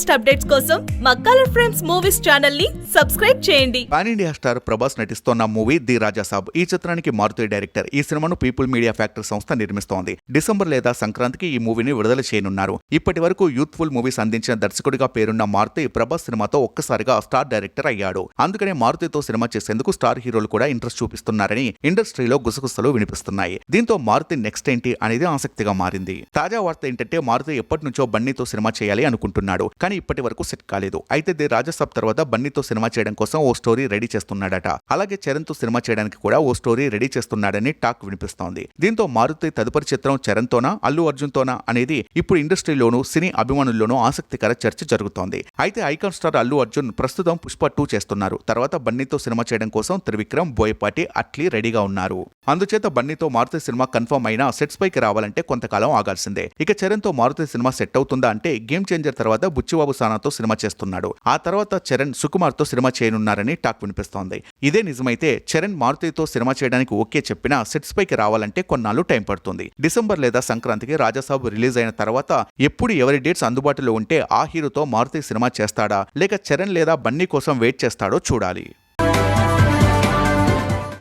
Latest updates కోసం మా colour frames movies ఛానల్ని సబ్స్క్రైబ్ చేయండి. పాన్ ఇండియా స్టార్ ప్రభాస్ నటిస్తోన్న మూవీ ది రాజా సాబ్. ఈ చిత్రానికి మారుతి డైరెక్టర్. ఈ సినిమాను పీపుల్ మీడియా ఫ్యాక్టరీ సంస్థ నిర్మిస్తోంది. డిసెంబర్ లేదా సంక్రాంతికి ఈ మూవీని విడుదల చేయనున్నారు. ఇప్పటి వరకు యూత్ఫుల్ మూవీస్ అందించిన దర్శకుడిగా పేరున్న మారుతి ప్రభాస్ సినిమాతో ఒక్కసారిగా స్టార్ డైరెక్టర్ అయ్యాడు. అందుకనే మారుతితో సినిమా చేసేందుకు స్టార్ హీరోలు కూడా ఇంట్రెస్ట్ చూపిస్తున్నారని ఇండస్ట్రీలో గుసగుసలు వినిపిస్తున్నాయి. దీంతో మారుతి నెక్స్ట్ ఏంటి అనేది ఆసక్తిగా మారింది. తాజా వార్త ఏంటంటే మారుతి ఎప్పటి నుంచో బన్నీతో సినిమా చేయాలి అనుకుంటున్నాడు. కానీ ఇప్పటి వరకు సెట్ కాలేదు. అయితే ది రాజసాబ్ తర్వాత బన్నీతో సినిమా చేయడం కోసం ఓ స్టోరీ రెడీ చేస్తున్నాడట. అలాగే చరణ్తో సినిమా చేయడానికి కూడా ఓ స్టోరీ రెడీ చేస్తున్నాడని టాక్ వినిపిస్తోంది. దీంతో మారుతి తదుపరి చిత్రం చరణ్ తోనా అల్లు అర్జున్ తోనా అనేది ఇప్పుడు ఇండస్ట్రీలోనూ సినీ అభిమానుల్లోనూ ఆసక్తికర చర్చ జరుగుతోంది. అయితే ఐకాన్ స్టార్ అల్లు అర్జున్ ప్రస్తుతం పుష్ప టూ చేస్తున్నారు. తర్వాత బన్నీతో సినిమా చేయడం కోసం త్రివిక్రమ్ బోయపాటి అట్లీ రెడీగా ఉన్నారు. అందుచేత బన్నీతో మారుతి సినిమా కన్ఫర్మ్ అయినా సెట్స్ పైకి రావాలంటే కొంతకాలం ఆగాల్సిందే. ఇక చరణ్తో మారుతి సినిమా సెట్ అవుతుందా అంటే గేమ్ చేంజర్ తర్వాత సత్యబాబు సానాతో సినిమా చేస్తున్నాడు. ఆ తర్వాత చరణ్ సుకుమార్తో సినిమా చేయనున్నారని టాక్ వినిపిస్తోంది. ఇదే నిజమైతే చరణ్ మారుతితో సినిమా చేయడానికి ఓకే చెప్పినా సెట్స్ పైకి రావాలంటే కొన్నాళ్ళు టైం పడుతుంది. డిసెంబర్ లేదా సంక్రాంతికి రాజాసాబు రిలీజ్ అయిన తర్వాత ఎప్పుడు ఎవరి డేట్స్ అందుబాటులో ఉంటే ఆ హీరోతో మారుతి సినిమా చేస్తాడా? లేక చరణ్ లేదా బన్నీ కోసం వెయిట్ చేస్తాడో చూడాలి.